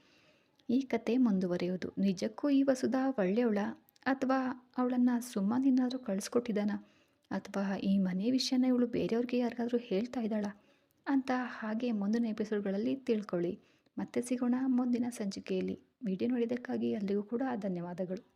ಈ ಕತೆ ಮುಂದುವರಿಯೋದು. ನಿಜಕ್ಕೂ ಈ ವಸುಧಾ ಒಳ್ಳೆಯವಳ? ಅಥವಾ ಅವಳನ್ನು ಸುಮ್ಮನೇನಾದರೂ ಕಳಿಸ್ಕೊಟ್ಟಿದ್ದಾನ? ಅಥವಾ ಈ ಮನೆ ವಿಷಯನ ಇವಳು ಬೇರೆಯವ್ರಿಗೆ ಯಾರಿಗಾದರೂ ಹೇಳ್ತಾ ಇದ್ದಾಳ? ಅಂತ ಹಾಗೆ ಮುಂದಿನ ಎಪಿಸೋಡ್ಗಳಲ್ಲಿ ತಿಳ್ಕೊಳ್ಳಿ. ಮತ್ತೆ ಸಿಗೋಣ ಮುಂದಿನ ಸಂಚಿಕೆಯಲ್ಲಿ. ವಿಡಿಯೋ ನೋಡಿದ್ದಕ್ಕಾಗಿ ಅಲ್ಲಿಗೂ ಕೂಡ ಧನ್ಯವಾದಗಳು.